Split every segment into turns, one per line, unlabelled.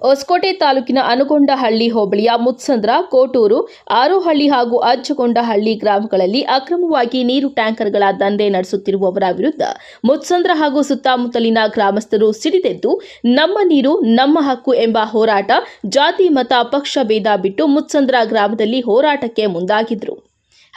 ಹೊಸಕೋಟೆ ತಾಲೂಕಿನ ಅನುಗೊಂಡಹಳ್ಳಿ ಹೋಬಳಿಯ ಮುತ್ಸಂದ್ರ, ಕೋಟೂರು, ಆರೋಹಳ್ಳಿ ಹಾಗೂ ಅಜ್ಜಗೊಂಡಹಳ್ಳಿ ಗ್ರಾಮಗಳಲ್ಲಿ ಅಕ್ರಮವಾಗಿ ನೀರು ಟ್ಯಾಂಕರ್ಗಳ ದಂಧೆ ನಡೆಸುತ್ತಿರುವವರ ವಿರುದ್ಧ ಮುತ್ಸಂದ್ರ ಹಾಗೂ ಸುತ್ತಮುತ್ತಲಿನ ಗ್ರಾಮಸ್ಥರು ಸಿಡಿದೆದ್ದು, ನಮ್ಮ ನೀರು ನಮ್ಮ ಹಕ್ಕು ಎಂಬ ಹೋರಾಟ ಜಾತಿ, ಮತ, ಪಕ್ಷ, ಭೇದ ಬಿಟ್ಟು ಮುತ್ಸಂದ್ರ ಗ್ರಾಮದಲ್ಲಿ ಹೋರಾಟಕ್ಕೆ ಮುಂದಾಗಿದ್ರು.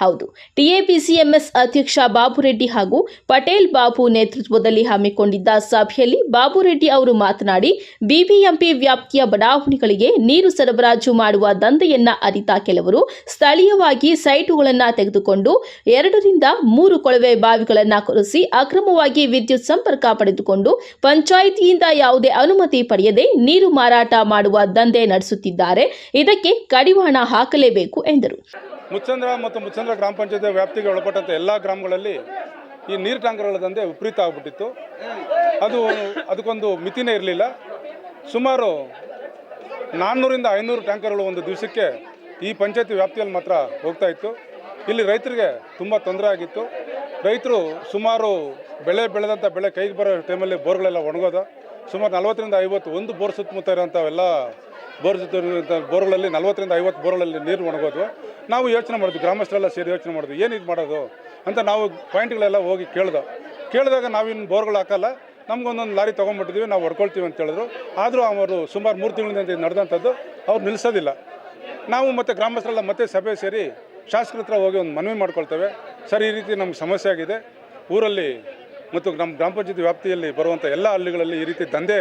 ಹೌದು. ಟಿಎಪಿಸಿಎಂಎಸ್ ಅಧ್ಯಕ್ಷ ಬಾಬುರೆಡ್ಡಿ ಹಾಗೂ ಪಟೇಲ್ ಬಾಬು ನೇತೃತ್ವದಲ್ಲಿ ಹಮ್ಮಿಕೊಂಡಿದ್ದ ಸಭೆಯಲ್ಲಿ ಬಾಬುರೆಡ್ಡಿ ಅವರು ಮಾತನಾಡಿ, ಬಿಬಿಎಂಪಿ ವ್ಯಾಪ್ತಿಯ ಬಡಾವಣೆಗಳಿಗೆ ನೀರು ಸರಬರಾಜು ಮಾಡುವ ದಂಧೆಯನ್ನ ಅರಿತ ಕೆಲವರು ಸ್ಥಳೀಯವಾಗಿ ಸೈಟುಗಳನ್ನು ತೆಗೆದುಕೊಂಡು ಎರಡರಿಂದ ಮೂರು ಕೊಳವೆ ಬಾವಿಗಳನ್ನು ಕೊರೆಸಿ ಅಕ್ರಮವಾಗಿ ವಿದ್ಯುತ್ ಸಂಪರ್ಕ ಪಡೆದುಕೊಂಡು ಪಂಚಾಯಿತಿಯಿಂದ ಯಾವುದೇ ಅನುಮತಿ ಪಡೆಯದೆ ನೀರು ಮಾರಾಟ ಮಾಡುವ ದಂಧೆ ನಡೆಸುತ್ತಿದ್ದಾರೆ. ಇದಕ್ಕೆ ಕಡಿವಾಣ ಹಾಕಲೇಬೇಕು ಎಂದರು.
ಮುಚ್ಚಂದ್ರ ಮತ್ತು ಮುಚ್ಚಂದ್ರ ಗ್ರಾಮ ಪಂಚಾಯತಿ ವ್ಯಾಪ್ತಿಗೆ ಒಳಪಟ್ಟಂಥ ಎಲ್ಲ ಗ್ರಾಮಗಳಲ್ಲಿ ಈ ನೀರು ಟ್ಯಾಂಕರ್ಗಳ ದಂಧೆ ವಿಪರೀತ ಆಗ್ಬಿಟ್ಟಿತ್ತು. ಅದು ಅದಕ್ಕೊಂದು ಮಿತಿನೇ ಇರಲಿಲ್ಲ. ಸುಮಾರು ನಾನ್ನೂರಿಂದ ಐನೂರು ಟ್ಯಾಂಕರ್ಗಳು ಒಂದು ದಿವಸಕ್ಕೆ ಈ ಪಂಚಾಯತಿ ವ್ಯಾಪ್ತಿಯಲ್ಲಿ ಮಾತ್ರ ಹೋಗ್ತಾ ಇತ್ತು. ಇಲ್ಲಿ ರೈತರಿಗೆ ತುಂಬ ತೊಂದರೆ ಆಗಿತ್ತು. ರೈತರು ಸುಮಾರು ಬೆಳೆ ಬೆಳೆದಂಥ ಬೆಳೆ ಕೈಗೆ ಬರೋ ಟೈಮಲ್ಲಿ ಬೋರ್ಗಳೆಲ್ಲ ಒಣಗೋದ. ಸುಮಾರು ನಲವತ್ತರಿಂದ ಐವತ್ತು ಒಂದು ಬೋರ್ ಸುತ್ತಮುತ್ತ ಇರೋಂಥವೆಲ್ಲ ಬೋರ್ ಬೋರ್ಗಳಲ್ಲಿ ನಲವತ್ತರಿಂದ ಐವತ್ತು ಬೋರ್ಗಳಲ್ಲಿ ನೀರು ಒಣಗೋದು. ನಾವು ಯೋಚನೆ ಮಾಡಿದ್ವಿ, ಗ್ರಾಮಸ್ಥರೆಲ್ಲ ಸೇರಿ ಯೋಚನೆ ಮಾಡಿದ್ವಿ, ಏನು ಮಾಡೋದು ಅಂತ ನಾವು ಪಾಯಿಂಟ್ಗಳೆಲ್ಲ ಹೋಗಿ ಕೇಳ್ದೋ. ಕೇಳಿದಾಗ ನಾವಿನ್ನು ಬೋರ್ಗಳು ಹಾಕಲ್ಲ, ನಮ್ಗೊಂದೊಂದು ಲಾರಿ ತೊಗೊಂಡ್ಬಿಟ್ಟಿದ್ವಿ, ನಾವು ಹೊಡ್ಕೊಳ್ತೀವಿ ಅಂತ ಹೇಳಿದ್ರು. ಆದರೂ ಅವರು ಸುಮಾರು ಮೂರು ತಿಂಗಳಿಂದ ನಡೆದಂಥದ್ದು ಅವ್ರು ನಿಲ್ಲಿಸೋದಿಲ್ಲ. ನಾವು ಮತ್ತು ಗ್ರಾಮಸ್ಥರೆಲ್ಲ ಮತ್ತೆ ಸಭೆ ಸೇರಿ ಶಾಸಕರ ಹೋಗಿ ಒಂದು ಮನವಿ ಮಾಡ್ಕೊಳ್ತೇವೆ. ಸರ್, ಈ ರೀತಿ ನಮ್ಗೆ ಸಮಸ್ಯೆ ಆಗಿದೆ. ಊರಲ್ಲಿ ಮತ್ತು ನಮ್ಮ ಗ್ರಾಮ ಪಂಚಾಯತಿ ವ್ಯಾಪ್ತಿಯಲ್ಲಿ ಬರುವಂಥ ಎಲ್ಲ ಹಳ್ಳಿಗಳಲ್ಲಿ ಈ ರೀತಿ ದಂಧೆ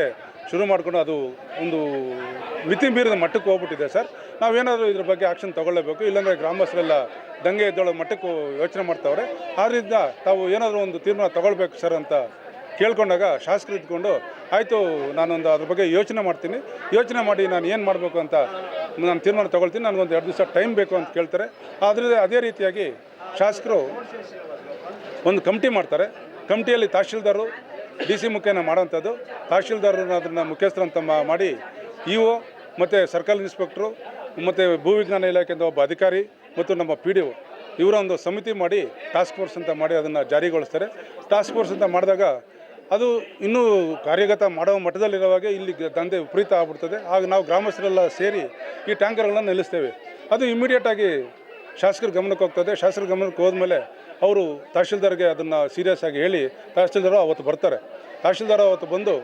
ಶುರು ಮಾಡಿಕೊಂಡು ಅದು ಒಂದು ಮಿತಿ ಮೀರಿದ ಮಟ್ಟಕ್ಕೆ ಹೋಗ್ಬಿಟ್ಟಿದೆ ಸರ್. ನಾವೇನಾದರೂ ಇದ್ರ ಬಗ್ಗೆ ಆ್ಯಕ್ಷನ್ ತಗೊಳ್ಳೇಬೇಕು, ಇಲ್ಲಾಂದರೆ ಗ್ರಾಮಸ್ಥರೆಲ್ಲ ದಂಗೆ ಎದ್ದೊಳ ಮಟ್ಟಕ್ಕೂ ಯೋಚನೆ ಮಾಡ್ತಾವ್ರೆ. ಆದ್ದರಿಂದ ತಾವು ಏನಾದರೂ ಒಂದು ತೀರ್ಮಾನ ತಗೊಳ್ಬೇಕು ಸರ್ ಅಂತ ಕೇಳ್ಕೊಂಡಾಗ ಶಾಸಕರು ಇದ್ಕೊಂಡು, ಆಯಿತು, ನಾನೊಂದು ಅದ್ರ ಬಗ್ಗೆ ಯೋಚನೆ ಮಾಡ್ತೀನಿ. ಯೋಚನೆ ಮಾಡಿ ನಾನು ಏನು ಮಾಡಬೇಕು ಅಂತ ನಾನು ತೀರ್ಮಾನ ತೊಗೊಳ್ತೀನಿ. ನನಗೊಂದು ಎರಡು ದಿವಸ ಟೈಮ್ ಬೇಕು ಅಂತ ಕೇಳ್ತಾರೆ. ಆದರೆ ಅದೇ ರೀತಿಯಾಗಿ ಶಾಸಕರು ಒಂದು ಕಮಿಟಿ ಮಾಡ್ತಾರೆ. ಕಮಿಟಿಯಲ್ಲಿ ತಹಶೀಲ್ದಾರರು, ಡಿ ಸಿ ಮುಖೇನ ಮಾಡೋಂಥದ್ದು ತಹಶೀಲ್ದಾರರು ಅದನ್ನು ಮುಖ್ಯಸ್ಥರಂತ ಮಾಡಿ ಇ ಒ ಮತ್ತು ಸರ್ಕಲ್ ಇನ್ಸ್ಪೆಕ್ಟ್ರು ಮತ್ತು ಭೂವಿಜ್ಞಾನ ಇಲಾಖೆಯಿಂದ ಒಬ್ಬ ಅಧಿಕಾರಿ ಮತ್ತು ನಮ್ಮ ಪಿ ಡಿ ಒ ಇವರ ಒಂದು ಸಮಿತಿ ಮಾಡಿ ಟಾಸ್ಕ್ ಫೋರ್ಸ್ ಅಂತ ಮಾಡಿ ಅದನ್ನು ಜಾರಿಗೊಳಿಸ್ತಾರೆ. ಟಾಸ್ಕ್ ಫೋರ್ಸ್ ಅಂತ ಮಾಡಿದಾಗ ಅದು ಇನ್ನೂ ಕಾರ್ಯಗತ ಮಾಡೋ ಮಟ್ಟದಲ್ಲಿರುವಾಗ ಇಲ್ಲಿ ದಂಧೆ ವಿಪರೀತ ಆಗ್ಬಿಡ್ತದೆ. ಆಗ ನಾವು ಗ್ರಾಮಸ್ಥರೆಲ್ಲ ಸೇರಿ ಈ ಟ್ಯಾಂಕರ್ಗಳನ್ನು ನಿಲ್ಲಿಸ್ತೇವೆ. ಅದು ಇಮಿಡಿಯೇಟಾಗಿ ಶಾಸಕರ ಗಮನಕ್ಕೆ ಹೋಗ್ತದೆ. ಶಾಸಕರ ಗಮನಕ್ಕೆ ಹೋದ್ಮೇಲೆ ಅವರು ತಹಶೀಲ್ದಾರ್ಗೆ ಅದನ್ನು ಸೀರಿಯಸ್ ಆಗಿ ಹೇಳಿ ತಹಶೀಲ್ದಾರ್ ಅವತ್ತು ಬರ್ತಾರೆ. ತಹಶೀಲ್ದಾರ್ ಅವತ್ತು ಬಂದು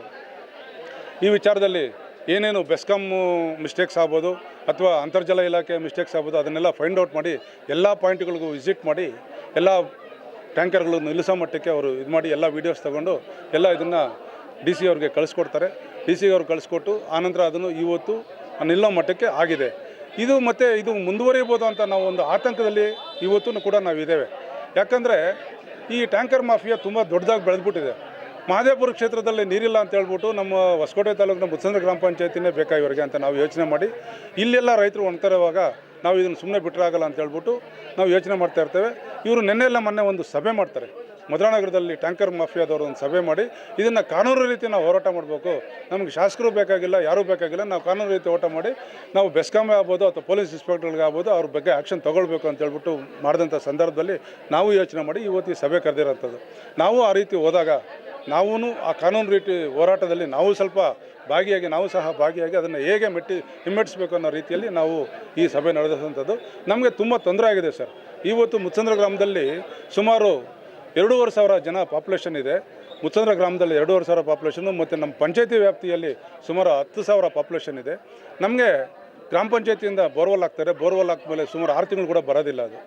ಈ ವಿಚಾರದಲ್ಲಿ ಏನೇನು ಬೆಸ್ಕಾಮ್ ಮಿಸ್ಟೇಕ್ಸ್ ಆಗ್ಬೋದು ಅಥವಾ ಅಂತರ್ಜಲ ಇಲಾಖೆ ಮಿಸ್ಟೇಕ್ಸ್ ಆಗ್ಬೋದು ಅದನ್ನೆಲ್ಲ ಫೈಂಡ್ ಔಟ್ ಮಾಡಿ ಎಲ್ಲ ಪಾಯಿಂಟ್ಗಳಿಗೂ ವಿಸಿಟ್ ಮಾಡಿ ಎಲ್ಲ ಟ್ಯಾಂಕರ್ಗಳು ನಿಲ್ಲಿಸೋ ಮಟ್ಟಕ್ಕೆ ಅವರು ಇದು ಮಾಡಿ ಎಲ್ಲ ವೀಡಿಯೋಸ್ ತಗೊಂಡು ಎಲ್ಲ ಇದನ್ನು ಡಿ ಸಿ ಅವ್ರಿಗೆ ಕಳಿಸ್ಕೊಡ್ತಾರೆ. ಡಿ ಸಿ ಅವ್ರಿಗೆ ಕಳಿಸ್ಕೊಟ್ಟು ಆನಂತರ ಅದನ್ನು ಇವತ್ತು ನಿಲ್ಲೋ ಮಟ್ಟಕ್ಕೆ ಆಗಿದೆ. ಇದು ಮತ್ತು ಇದು ಮುಂದುವರಿಯಬಹುದು ಅಂತ ನಾವು ಒಂದು ಆತಂಕದಲ್ಲಿ ಇವತ್ತು ಕೂಡ ನಾವಿದ್ದೇವೆ. ಯಾಕಂದರೆ ಈ ಟ್ಯಾಂಕರ್ ಮಾಫಿಯಾ ತುಂಬ ದೊಡ್ಡದಾಗಿ ಬೆಳೆದ್ಬಿಟ್ಟಿದೆ. ಮಹದೇವಪುರ ಕ್ಷೇತ್ರದಲ್ಲಿ ನೀರಿಲ್ಲ ಅಂತ ಹೇಳ್ಬಿಟ್ಟು ನಮ್ಮ ಹೊಸಕೋಟೆ ತಾಲೂಕಿನ ಮುತ್ಸಂದ್ರ ಗ್ರಾಮ ಪಂಚಾಯತಿನೇ ಬೇಕಾಗಿವರಿಗೆ ಅಂತ ನಾವು ಯೋಚನೆ ಮಾಡಿ, ಇಲ್ಲೆಲ್ಲ ರೈತರು ಒಣ್ಕರುವಾಗ ನಾವು ಇದನ್ನು ಸುಮ್ಮನೆ ಬಿಟ್ಟರಾಗಲ್ಲ ಅಂತ ಹೇಳ್ಬಿಟ್ಟು ನಾವು ಯೋಚನೆ ಮಾಡ್ತಾ ಇರ್ತೇವೆ. ಇವರು ನಿನ್ನೆಲ್ಲ ಮೊನ್ನೆ ಒಂದು ಸಭೆ ಮಾಡ್ತಾರೆ. ಮಧುರಾನಗರದಲ್ಲಿ ಟ್ಯಾಂಕರ್ ಮಾಫಿಯಾದವರು ಒಂದು ಸಭೆ ಮಾಡಿ ಇದನ್ನು ಕಾನೂನು ರೀತಿ ನಾವು ಹೋರಾಟ ಮಾಡಬೇಕು. ನಮಗೆ ಶಾಸಕರು ಬೇಕಾಗಿಲ್ಲ, ಯಾರೂ ಬೇಕಾಗಿಲ್ಲ, ನಾವು ಕಾನೂನು ರೀತಿ ಓಟ ಮಾಡಿ ನಾವು ಬೆಸ್ಕಾಮೇ ಆಗ್ಬೋದು ಅಥವಾ ಪೊಲೀಸ್ ಇನ್ಸ್ಪೆಕ್ಟರ್ಗಾಗ್ಬೋದು ಅವ್ರ ಬಗ್ಗೆ ಆ್ಯಕ್ಷನ್ ತೊಗೊಳ್ಬೇಕು ಅಂತ ಹೇಳ್ಬಿಟ್ಟು ಮಾಡಿದಂಥ ಸಂದರ್ಭದಲ್ಲಿ ನಾವು ಯೋಚನೆ ಮಾಡಿ ಇವತ್ತು ಈ ಸಭೆ ಕರೆದಿರೋಂಥದ್ದು. ನಾವು ಆ ರೀತಿ ಹೋದಾಗ ನಾವೂ ಆ ಕಾನೂನು ರೀತಿ ಹೋರಾಟದಲ್ಲಿ ನಾವು ಸ್ವಲ್ಪ ಭಾಗಿಯಾಗಿ, ನಾವು ಸಹ ಭಾಗಿಯಾಗಿ ಅದನ್ನು ಹೇಗೆ ಮೆಟ್ಟಿ ಹಿಮ್ಮೆಟ್ಟಿಸ್ಬೇಕು ಅನ್ನೋ ರೀತಿಯಲ್ಲಿ ನಾವು ಈ ಸಭೆ ನಡೆದಂಥದ್ದು. ನಮಗೆ ತುಂಬ ತೊಂದರೆ ಆಗಿದೆ ಸರ್. ಇವತ್ತು ಮುತ್ಸಂದ್ರ ಗ್ರಾಮದಲ್ಲಿ ಸುಮಾರು ಎರಡೂವರೆ ಸಾವಿರ ಜನ ಪಾಪ್ಯುಲೇಷನ್ ಇದೆ. ಮುತ್ತಂದ್ರ ಗ್ರಾಮದಲ್ಲಿ ಎರಡೂವರೆ ಸಾವಿರ ಪಾಪ್ಯುಲೇಷನು ಮತ್ತು ನಮ್ಮ ಪಂಚಾಯತಿ ವ್ಯಾಪ್ತಿಯಲ್ಲಿ ಸುಮಾರು ಹತ್ತು ಸಾವಿರ ಪಾಪ್ಯುಲೇಷನ್ ಇದೆ. ನಮಗೆ ಗ್ರಾಮ ಪಂಚಾಯತಿಯಿಂದ ಬೋರ್ವೆಲ್ ಹಾಕ್ತಾರೆ. ಬೋರ್ವೆಲ್ ಹಾಕ್ಮೇಲೆ ಸುಮಾರು ಆರು ತಿಂಗಳು ಕೂಡ ಬರೋದಿಲ್ಲ ಅದು.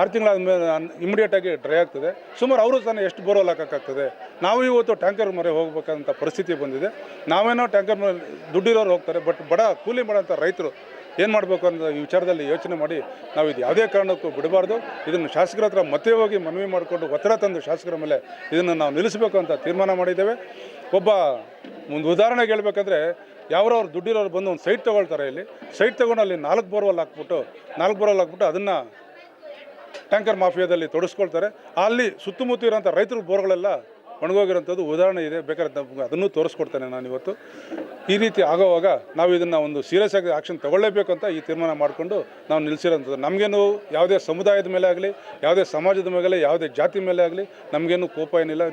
ಆರು ತಿಂಗಳಾದಮೇಲೆ ಇಮಿಡಿಯೇಟಾಗಿ ಡ್ರೈ ಆಗ್ತದೆ. ಸುಮಾರು ಅವರು ತಾನೇ ಎಷ್ಟು ಬೋರ್ವೆಲ್ ಹಾಕೋಕ್ಕಾಗ್ತದೆ. ನಾವು ಇವತ್ತು ಟ್ಯಾಂಕರ್ ಮೊರೆ ಹೋಗ್ಬೇಕಂತ ಪರಿಸ್ಥಿತಿ ಬಂದಿದೆ. ನಾವೇನೋ ಟ್ಯಾಂಕರ್ ಮೇಲೆ ದುಡ್ಡಿರೋರು ಹೋಗ್ತಾರೆ, ಬಟ್ ಬಡ ಕೂಲಿ ಮಾಡೋಂಥ ರೈತರು ಏನು ಮಾಡಬೇಕು ಅನ್ನೋ ಈ ವಿಚಾರದಲ್ಲಿ ಯೋಚನೆ ಮಾಡಿ ನಾವು ಇದು ಯಾವುದೇ ಕಾರಣಕ್ಕೂ ಬಿಡಬಾರ್ದು. ಇದನ್ನು ಶಾಸಕರ ಹತ್ರ ಮತ್ತೆ ಹೋಗಿ ಮನವಿ ಮಾಡಿಕೊಂಡು ಒತ್ತಡ ತಂದು ಶಾಸಕರ ಮೇಲೆ ಇದನ್ನು ನಾವು ನಿಲ್ಲಿಸಬೇಕು ಅಂತ ತೀರ್ಮಾನ ಮಾಡಿದ್ದೇವೆ. ಒಬ್ಬ ಒಂದು ಉದಾಹರಣೆಗೆ ಹೇಳ್ಬೇಕಂದ್ರೆ ಯಾವ್ರವ್ರು ದುಡ್ಡಿರೋರು ಬಂದು ಒಂದು ಸೈಟ್ ತೊಗೊಳ್ತಾರೆ ಇಲ್ಲಿ. ಸೈಟ್ ತೊಗೊಂಡು ಅಲ್ಲಿ ನಾಲ್ಕು ಬೋರ್ವೆಲ್ ಹಾಕ್ಬಿಟ್ಟು, ನಾಲ್ಕು ಬೋರ್ವೆಲ್ ಹಾಕ್ಬಿಟ್ಟು ಅದನ್ನು ಟ್ಯಾಂಕರ್ ಮಾಫಿಯಾದಲ್ಲಿ ತೊಡಸ್ಕೊಳ್ತಾರೆ. ಅಲ್ಲಿ ಸುತ್ತಮುತ್ತ ಇರೋಂಥ ರೈತರ ಬೋರ್ಗಳೆಲ್ಲ ಒಣಗೋಗಿರೋಂಥದ್ದು ಉದಾಹರಣೆ ಇದೆ. ಬೇಕಾದ್ರೆ ನಮ್ಗೆ ಅದನ್ನು ತೋರಿಸ್ಕೊಡ್ತೇನೆ ನಾನು ಇವತ್ತು. ಈ ರೀತಿ ಆಗೋವಾಗ ನಾವು ಇದನ್ನು ಒಂದು ಸೀರಿಯಸ್ ಆಗಿ ಆಕ್ಷನ್ ತಗೊಳ್ಳೇಬೇಕು ಅಂತ ಈ ತೀರ್ಮಾನ ಮಾಡಿಕೊಂಡು ನಾವು ನಿಲ್ಲಿಸಿರೋಂಥದ್ದು ನಮಗೇನು ಯಾವುದೇ ಸಮುದಾಯದ ಮೇಲೆ ಆಗಲಿ, ಯಾವುದೇ ಸಮಾಜದ ಮೇಲೆ, ಯಾವುದೇ ಜಾತಿ ಮೇಲೆ ಆಗಲಿ ನಮಗೇನು ಕೋಪ ಏನಿಲ್ಲ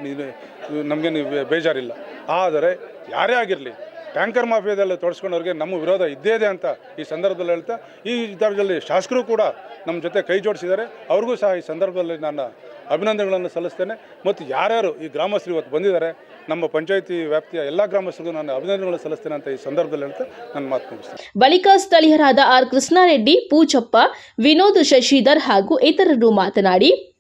ನಮಗೇನು ಬೇಜಾರಿಲ್ಲ. ಆದರೆ ಯಾರೇ ಆಗಿರಲಿ, ಟ್ಯಾಂಕರ್ ಮಾಫಿಯಾದಲ್ಲಿ ತೊಡಸ್ಕೊಂಡವ್ರಿಗೆ ನಮ್ಮ ವಿರೋಧ ಇದ್ದೇ ಇದೆ ಅಂತ ಈ ಸಂದರ್ಭದಲ್ಲಿ ಹೇಳ್ತಾ, ಈ ವಿಚಾರದಲ್ಲಿ ಶಾಸಕರು ಕೂಡ ನಮ್ಮ ಜೊತೆ ಕೈ ಜೋಡಿಸಿದ್ದಾರೆ. ಅವ್ರಿಗೂ ಸಹ ಈ ಸಂದರ್ಭದಲ್ಲಿ ನಾನು ಅಭಿನಂದನೆಗಳನ್ನು ಸಲ್ಲಿಸ್ತೇನೆ. ಮತ್ತು ಯಾರ್ಯಾರು ಈ ಗ್ರಾಮಸ್ಥರು ಇವತ್ತು ಬಂದಿದ್ದಾರೆ, ನಮ್ಮ ಪಂಚಾಯಿತಿ ವ್ಯಾಪ್ತಿಯ ಎಲ್ಲ ಗ್ರಾಮಸ್ಥರಿಗೂ ನಾನು ಅಭಿನಂದನೆಗಳನ್ನು ಸಲ್ಲಿಸ್ತೇನೆ ಅಂತ ಈ ಸಂದರ್ಭದಲ್ಲಿ ಅಂತ ನನ್ನ ಮಾತು ಮುಗಿಸ್ತೇನೆ.
ಬಳಿಕ ಸ್ಥಳೀಯರಾದ ಆರ್ ಕೃಷ್ಣಾರೆಡ್ಡಿ, ಪೂಜಪ್ಪ, ವಿನೋದ್ ಶಶಿಧರ್ ಹಾಗೂ ಇತರರು ಮಾತನಾಡಿ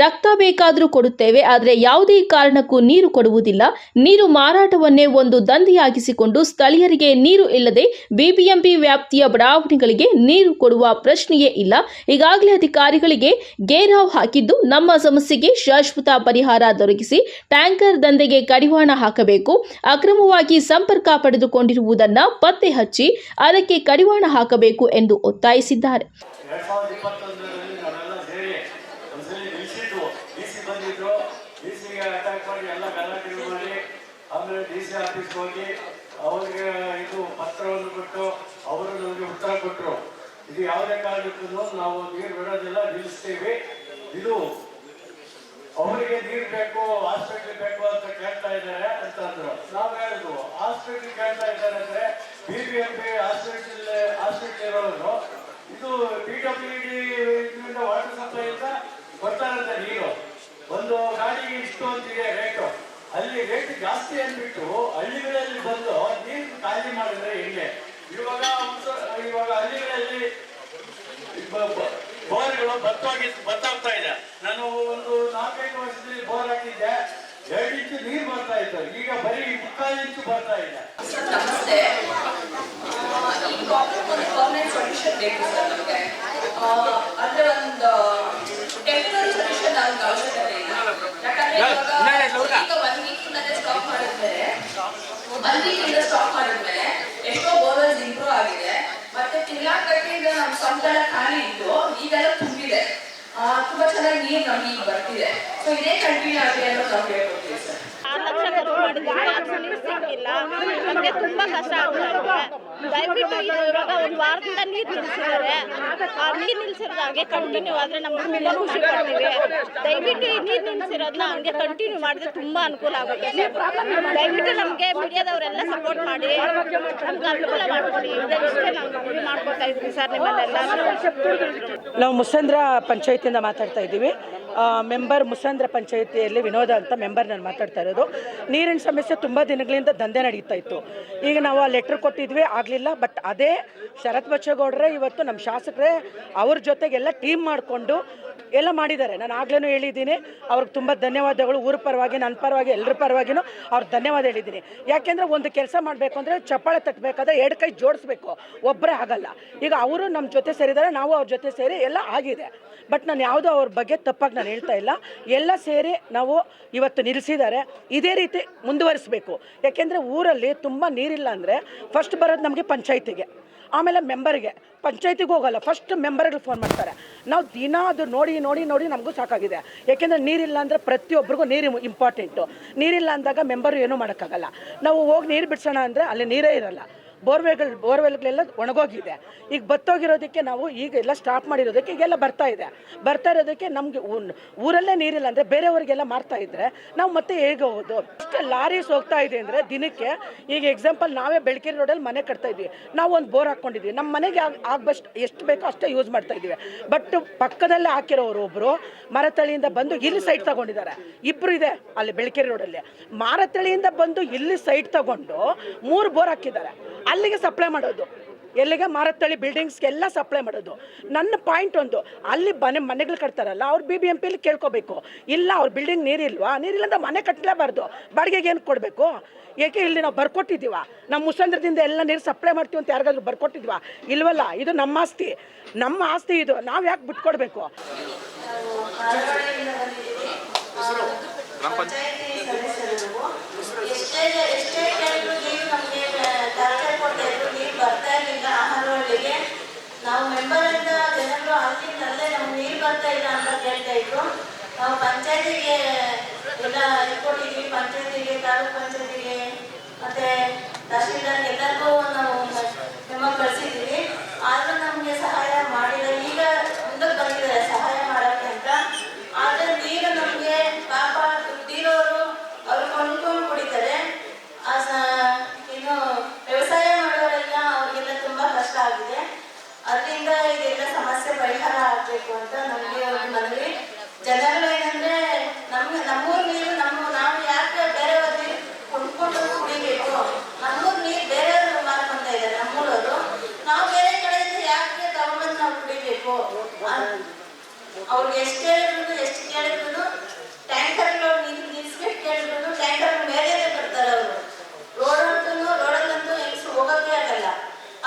ರಕ್ತ ಬೇಕಾದರೂ ಕೊಡುತ್ತೇವೆ, ಆದರೆ ಯಾವುದೇ ಕಾರಣಕ್ಕೂ ನೀರು ಕೊಡುವುದಿಲ್ಲ. ನೀರು ಮಾರಾಟವನ್ನೇ ಒಂದು ದಂಧೆಯಾಗಿಸಿಕೊಂಡು ಸ್ಥಳೀಯರಿಗೆ ನೀರು ಇಲ್ಲದೆ ಬಿಬಿಎಂಪಿ ವ್ಯಾಪ್ತಿಯ ಬಡಾವಣೆಗಳಿಗೆ ನೀರು ಕೊಡುವ ಪ್ರಶ್ನೆಯೇ ಇಲ್ಲ. ಈಗಾಗಲೇ ಅಧಿಕಾರಿಗಳಿಗೆ ಗೇರಾವ್ ಹಾಕಿದ್ದು, ನಮ್ಮ ಸಮಸ್ಯೆಗೆ ಶಾಶ್ವತ ಪರಿಹಾರ ದೊರಕಿಸಿ ಟ್ಯಾಂಕರ್ ದಂಧೆಗೆ ಕಡಿವಾಣ ಹಾಕಬೇಕು. ಅಕ್ರಮವಾಗಿ ಸಂಪರ್ಕ ಪಡೆದುಕೊಂಡಿರುವುದನ್ನು ಪತ್ತೆ ಹಚ್ಚಿ ಅದಕ್ಕೆ ಕಡಿವಾಣ ಹಾಕಬೇಕು ಎಂದು ಒತ್ತಾಯಿಸಿದ್ದಾರೆ
ಎರಡ್ ಸಾವಿರದ ಇಪ್ಪತ್ತೊಂದರಲ್ಲಿ ನಾವೆಲ್ಲ ಸೇರಿ ಒಂದ್ಸಲಿ ನಿಲ್ಸಿದ್ವು ಡಿ ಸಿ ಬಂದಿದ್ರು ಡಿ ಸಿಗೆ ಅಟ್ಯಾಕ್ ಮಾಡಿ ಎಲ್ಲ ಗಲಾಟೆ ಮಾಡಿ ಆಮೇಲೆ ಡಿ ಸಿ ಆಫೀಸ್ಗೆ ಹೋಗಿ ಅವ್ರಿಗೆ ಇದು ಪತ್ರವನ್ನು ಕೊಟ್ಟು ಅವರು ನಮಗೆ ಉತ್ತರ ಕೊಟ್ಟರು ಇದು ಯಾವುದೇ ಕಾರಣಕ್ಕೂ ನಾವು ನೀರು ಬಿಡೋದಿಲ್ಲ, ನಿಲ್ಲಿಸ್ತೀವಿ. ಇದು ಅವರಿಗೆ ನೀರು ಬೇಕು, ಹಾಸ್ಪಿಟ್ಲ್ ಬೇಕು ಅಂತ ಕೇಳ್ತಾ ಇದ್ದಾರೆ ಅಂತ ಅಂದ್ರು. ನಾವು ಹೇಳಿದ್ವು, ಹಾಸ್ಪಿಟ್ಲ್ ಕೇಳ್ತಾ ಇದ್ದಾರೆ ಅಂದ್ರೆ B B M P hospital hospital ಇರೋರು, ಇದು P W D water supply ಇಂದ ಕೊಡ್ತಾರಂತೆ ನೀರು. ಒಂದು ಗಾಡಿಗೆ ಇಷ್ಟು ಅಂತಿದೆ ರೇಟು. ಅಲ್ಲಿ ರೇಟ್ ಜಾಸ್ತಿ ಅಂದ್ಬಿಟ್ಟು ಹಳ್ಳಿಗಳಲ್ಲಿ ಬಂದು ನೀರು ಖಾಲಿ ಮಾಡಿದ್ರೆ ಹೆಂಗೆ? ಇವಾಗ ಇವಾಗ ಹಳ್ಳಿಗಳಲ್ಲಿ ಬೋರ್ಗಳು ಬತ್ತೋಗಿ, ಬತ್ತಾಗ್ತಾ ಇದೆ. ನಾನು ಒಂದು ನಾಲ್ಕೈದು ವರ್ಷದಲ್ಲಿ ಬೋರ್ ಹಾಕಿದ್ದೆ. ಎರಡು ಇಂಚು ನೀರು ಬರ್ತಾ ಇತ್ತು. ಈಗ ಬರೀ ಮುಕ್ಕಾಲು ಇಂಚು ಬರ್ತಾ ಇದೆ.
ನಮಸ್ತೆ. ಸೊಲ್ಯೂಷನ್ ಬೇಕು ಅಂದ್ರೆ ಒಂದು ಸಂಬಳ ಖಾಲಿ ಇತ್ತು ಈಗೆಲ್ಲ ತುಂಬಿದೆ. ಆ, ತುಂಬಾ ಚೆನ್ನಾಗಿ ನೀರು ನಮ್ಗೆ ಈಗ ಬರ್ತಿದೆ. ಸೊ ಇದೇ ಕಂಟಿನ್ಯೂ ಆಗಲಿ ಅನ್ನೋದು ನಾವು ಹೇಳ್ಕೊಡ್ತೀವಿ ಸರ್
ಆರು ಲಕ್ಷ ಖರ್ಚು ಮಾಡಿದ್ವಿ. ಆದ್ರೂ ನೀರು ಸಿಕ್ಕಿಲ್ಲ. ನಮಗೆ ತುಂಬಾ ಕಷ್ಟ ಆಗ್ತಾ ಇದೆ ದಯವಿಟ್ಟು ಇದು ಇವಾಗ ಒಂದು ವಾರದಿಂದ ನೀರು ನಿಲ್ಸಿದ್ದಾರೆ ಆ ನೀರು ನಿಲ್ಸಿರೋದು ಹಂಗೆ ಕಂಟಿನ್ಯೂ ಆದರೆ ನಮ್ಗೆ ತುಂಬಾ ಖುಷಿ ಪಡ್ತೀವಿ. ದಯವಿಟ್ಟು ಈ ನೀರು ನಿಲ್ಸಿರೋದನ್ನ ಕಂಟಿನ್ಯೂ ಮಾಡಿದ್ರೆ ತುಂಬಾ ಅನುಕೂಲ ಆಗುತ್ತೆ. ದಯವಿಟ್ಟು ನಮಗೆ ಮೀಡಿಯಾದವರೆಲ್ಲ ಸಪೋರ್ಟ್ ಮಾಡಿ. ನಮ್ಗೆ ಅನುಕೂಲ ಮಾಡ್ಕೊಡಿ. ಇಷ್ಟೇ ನಾವು ಮಾಡ್ಕೊತಾ ಇದ್ವಿ ಸರ್ ನಿಮ್ಮಲ್ಲೆಲ್ಲ
ನಾವು ಮುಸಂದ್ರ ಪಂಚಾಯತಿಯಿಂದ ಮಾತಾಡ್ತಾ ಇದ್ದೀವಿ. ಮೆಂಬರ್ ಮುಸಂದ್ರ ಪಂಚಾಯಿತಿಯಲ್ಲಿ ವಿನೋದ ಅಂತ ಮೆಂಬರ್ ನಾನು ಮಾತಾಡ್ತಾ ಇರೋದು. ನೀರಿನ ಸಮಸ್ಯೆ ತುಂಬ ದಿನಗಳಿಂದ ದಂಧೆ ನಡೀತಾ ಇತ್ತು. ಈಗ ನಾವು ಆ ಲೆಟ್ರ್ ಕೊಟ್ಟಿದ್ವಿ, ಆಗಲಿಲ್ಲ, ಬಟ್ ಅದೇ ಶರತ್ ಬಚ್ಚೇಗೌಡ್ರೆ ಇವತ್ತು ನಮ್ಮ ಶಾಸಕರೇ ಅವ್ರ ಜೊತೆಗೆಲ್ಲ ಟೀಮ್ ಮಾಡಿಕೊಂಡು ಎಲ್ಲ ಮಾಡಿದ್ದಾರೆ. ನಾನು ಆಗ್ಲೂ ಹೇಳಿದ್ದೀನಿ, ಅವ್ರಿಗೆ ತುಂಬ ಧನ್ಯವಾದಗಳು. ಊರ ಪರವಾಗಿ, ನನ್ನ ಪರವಾಗಿ ಎಲ್ಲರ ಪರವಾಗಿನೂ ಅವ್ರು ಧನ್ಯವಾದ ಹೇಳಿದ್ದೀನಿ. ಯಾಕೆಂದರೆ ಒಂದು ಕೆಲಸ ಮಾಡಬೇಕು ಅಂದರೆ ಚಪ್ಪಾಳೆ ತಟ್ಟಬೇಕಾದ್ರೆ ಎರಡು ಕೈ ಜೋಡಿಸ್ಬೇಕು. ಒಬ್ಬರೇ ಆಗಲ್ಲ. ಈಗ ಅವರು ನಮ್ಮ ಜೊತೆ ಸೇರಿದ್ದಾರೆ, ನಾವು ಅವ್ರ ಜೊತೆ ಸೇರಿ ಎಲ್ಲ ಆಗಿದೆ. ಬಟ್ ನಾನು ಯಾವುದೋ ಅವ್ರ ಬಗ್ಗೆ ತಪ್ಪಾಗಿ ನಾನು ಹೇಳ್ತಾ ಇಲ್ಲ. ಎಲ್ಲ ಸೇರಿ ನಾವು ಇವತ್ತು ನಿಲ್ಲಿಸಿದ್ದಾರೆ. ಇದೇ ರೀತಿ ಮುಂದುವರಿಸಬೇಕು. ಯಾಕೆಂದರೆ ಊರಲ್ಲಿ ತುಂಬ ನೀರಿಲ್ಲ ಅಂದರೆ ಫಸ್ಟ್ ಬರೋದು ನಮಗೆ ಪಂಚಾಯತಿಗೆ. ಆಮೇಲೆ ಮೆಂಬರ್ಗೆ ಪಂಚಾಯತಿಗೆ ಹೋಗಲ್ಲ ಫಸ್ಟ್ ಮೆಂಬರ್ಗಳು ಫೋನ್ ಮಾಡ್ತಾರೆ. ನಾವು ದಿನ ಅದು ನೋಡಿ ನೋಡಿ ನೋಡಿ ನಮಗೂ ಸಾಕಾಗಿದೆ. ಯಾಕೆಂದರೆ ನೀರಿಲ್ಲ ಅಂದರೆ ಪ್ರತಿಯೊಬ್ಬರಿಗೂ ನೀರು ಇಂಪಾರ್ಟೆಂಟು ನೀರಿಲ್ಲ ಅಂದಾಗ ಮೆಂಬರು ಏನೂ ಮಾಡೋಕ್ಕಾಗಲ್ಲ. ನಾವು ಹೋಗಿ ನೀರು ಬಿಡ್ಸೋಣ ಅಂದರೆ ಅಲ್ಲಿ ನೀರೇ ಇರಲ್ಲ. ಬೋರ್ವೆಲ್ಗಳು ಬೋರ್ವೆಲ್ಗಳೆಲ್ಲ ಒಣಗೋಗಿದೆ. ಈಗ ಬತ್ತೋಗಿರೋದಕ್ಕೆ ನಾವು ಈಗ ಎಲ್ಲ ಸ್ಟಾಪ್ ಮಾಡಿರೋದಕ್ಕೆ ಈಗೆಲ್ಲ ಬರ್ತಾ ಇದೆ. ಬರ್ತಾ ಇರೋದಕ್ಕೆ ನಮಗೆ ಊರಲ್ಲೇ ನೀರಿಲ್ಲ ಅಂದರೆ ಬೇರೆಯವರಿಗೆಲ್ಲ ಮಾರ್ತಾ ಇದ್ದರೆ ನಾವು ಮತ್ತೆ ಹೇಗೆ ಹೋಗೋದು? ಅಷ್ಟೇ ಲಾರೀಸ್ ಹೋಗ್ತಾ ಇದೆ ಅಂದರೆ ದಿನಕ್ಕೆ, ಈಗ ಎಕ್ಸಾಂಪಲ್ ನಾವೇ ಬೆಳಕಿರಿ ರೋಡಲ್ಲಿ ಮನೆ ಕಟ್ತಾ ಇದ್ವಿ. ನಾವು ಒಂದು ಬೋರ್ ಹಾಕ್ಕೊಂಡಿದ್ವಿ. ನಮ್ಮ ಮನೆಗೆ ಆಗಬಷ್ಟು, ಎಷ್ಟು ಬೇಕೋ ಅಷ್ಟೇ ಯೂಸ್ ಮಾಡ್ತಾ ಇದ್ದೀವಿ ಬಟ್ ಪಕ್ಕದಲ್ಲೇ ಹಾಕಿರೋರು ಒಬ್ಬರು ಮರತಳಿಯಿಂದ ಬಂದು ಇಲ್ಲಿ ಸೈಟ್ ತಗೊಂಡಿದ್ದಾರೆ. ಇಬ್ಬರು ಇದೆ ಅಲ್ಲಿ ಬೆಳಕೆರೆ ರೋಡಲ್ಲಿ ಮಾರತಳಿಯಿಂದ ಬಂದು ಇಲ್ಲಿ ಸೈಟ್ ತಗೊಂಡು ಮೂರು ಬೋರ್ ಹಾಕಿದ್ದಾರೆ. ಅಲ್ಲಿಗೆ ಸಪ್ಲೈ ಮಾಡೋದು. ಎಲ್ಲಿಗೆ? ಮಾರತ್ತಳ್ಳಿ ಬಿಲ್ಡಿಂಗ್ಸ್ಗೆಲ್ಲ ಸಪ್ಲೈ ಮಾಡೋದು. ನನ್ನ ಪಾಯಿಂಟ್ ಒಂದು, ಅಲ್ಲಿ ಮನೆ, ಮನೆಗಳು ಕಟ್ತಾರಲ್ಲ, ಅವ್ರು ಬಿ ಬಿ ಎಂ ಪಿಲಿ ಕೇಳ್ಕೋಬೇಕು. ಇಲ್ಲ, ಅವ್ರ ಬಿಲ್ಡಿಂಗ್ ನೀರಿಲ್ವಾ? ನೀರಿಲ್ಲ ಅಂದ್ರೆ ಮನೆ ಕಟ್ಟಲೇಬಾರ್ದು ಬಾಡಿಗೆಗೆ ಏನು ಕೊಡಬೇಕು? ಏಕೆ ಇಲ್ಲಿ ನಾವು ಬರ್ಕೊಟ್ಟಿದ್ದೀವ? ನಮ್ಮ ಮುಸಂದ್ರದಿಂದ ಎಲ್ಲ ನೀರು ಸಪ್ಲೈ ಮಾಡ್ತೀವಿ ಅಂತ ಯಾರಿಗಾದ್ರೂ ಬರ್ಕೊಟ್ಟಿದ್ವಾ ಇಲ್ವಲ್ಲ, ಇದು ನಮ್ಮ ಆಸ್ತಿ. ನಮ್ಮ ಆಸ್ತಿ ಇದು. ನಾವು ಯಾಕೆ ಬಿಟ್ಕೊಡ್ಬೇಕು
ನಾವು ಕಾರವಾರದಿಂದ ಬಂದಿದ್ದೀವಿ ಆ, ಪಂಚಾಯತಿ ಸದಸ್ಯರು ಎಷ್ಟೇ ಎಷ್ಟೇ ಕೇಳಿದ್ರು ನೀರು ನಮಗೆ ತರಕಾರಿ ಕೊಡ್ತಾ ಇದ್ರು ನೀರು ಬರ್ತಾ ಇರಲಿಲ್ಲ ಆಹಾರಗಳಿಗೆ ನಾವು ಮೆಂಬರ್ ಅಂತ ಜನರು ಅಲ್ಲಿಂದಲ್ಲೇ ನಮ್ಗೆ ನೀರು ಬರ್ತಾ ಇಲ್ಲ ಕೇಳ್ತಾ ಇದ್ರು ನಾವು ಪಂಚಾಯತಿಗೆ ಎಲ್ಲ ಇಟ್ಕೊಟ್ಟಿದ್ವಿ. ಪಂಚಾಯತಿಗೆ ತಾಲೂಕ್ ಪಂಚಾಯತಿಗೆ ಮತ್ತೆ ತಹಶೀಲ್ದಾರ್ ಎಲ್ಲರಿಗೂ ನಾವು ನಮ್ಮ ಕಳಿಸಿದ್ವಿ. ಆದ್ರೂ ನಮಗೆ ಸಹಾಯ ಮಾಡಿಲ್ಲ ಈಗ ಮುಂದಕ್ಕೆ ಬಂದಿದ್ದಾರೆ ಸಹಾಯ ಮಾಡೋಕ್ಕೆ ಅಂತ ಆದ್ರೆ ನೀರು ನಮಗೆ ಪಾಪ ದುಡ್ಡಿರೋರು ಅವ್ರು ಕೊಂಡ್ಕೊಂಡು ಕುಡಿತಾರೆ ಆ ಸ- ಇನ್ನು ಮಾಡಬೇಕು ಅಂತ ನಮಗೆ ಒಂದು ಮನವಿ ಜನಗಳು ಏನಂದ್ರೆ ನಮ್ಮ ನಮ್ಮೂರ್ ನೀರು ನಮ್ಮ ನಾವು ಯಾಕೆ ಬೇರೆಯವ್ರ ನೀರು ಕೊಂಡ್ಕೊಂಡು ಕುಡಿಬೇಕು ನಮ್ಮೂರ್ ನೀರು ಬೇರೆಯವರು ಮಾರ್ಕೊಂತ ಇದ್ದಾರೆ ನಮ್ಮೂರವರು ನಾವು ಬೇರೆ ಕಡೆಯಿಂದ ಯಾಕೆ ತಗೊಂಬಂದು ನಾವು ಕುಡಿಬೇಕು ಅನ್- ಅವ್ರಿಗೆ ಎಷ್ಟು ಹೇಳಿದ್ರು ಎಷ್ಟು ಕೇಳಿದ್ರು ಟ್ಯಾಂಕರ್ಗಳು ನೀರು ನಿಲ್ಸ್ಬಿಟ್ಟು ಕೇಳಿದ್ರು ಟ್ಯಾಂಕರ್ ಮೇಲೇನೆ ಬರ್ತಾರೆ ಅವರು. ರೋಡ್ ಅಂತೂ ರೋಡಲ್ಲಂತೂ ಹೆಂಗಸು ಹೋಗೋಕೆ ಆಗಲ್ಲ.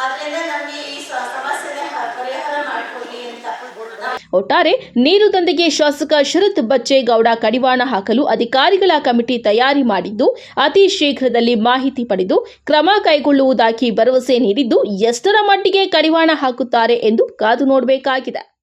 ಆದ್ರಿಂದ ನಮಗೆ ಈ ಸಮಸ್ಯೆನ ಪರಿಹಾರ ಮಾಡಿಕೊಡ್ಲಿ ಅಂತ.
ಒಟ್ಟಾರೆ ನೀರು ದಂಧೆಗೆ ಶಾಸಕ ಶರತ್ ಬಚ್ಚೇಗೌಡ ಕಡಿವಾಣ ಹಾಕಲು ಅಧಿಕಾರಿಗಳ ಕಮಿಟಿ ತಯಾರಿ ಮಾಡಿದ್ದು, ಅತಿ ಶೀಘ್ರದಲ್ಲಿ ಮಾಹಿತಿ ಪಡೆದು ಕ್ರಮ ಕೈಗೊಳ್ಳುವುದಾಗಿ ಭರವಸೆ ನೀಡಿದ್ದು ಎಷ್ಟರ ಮಟ್ಟಿಗೆ ಕಡಿವಾಣ ಹಾಕುತ್ತಾರೆ ಎಂದು ಕಾದು ನೋಡಬೇಕಾಗಿದೆ.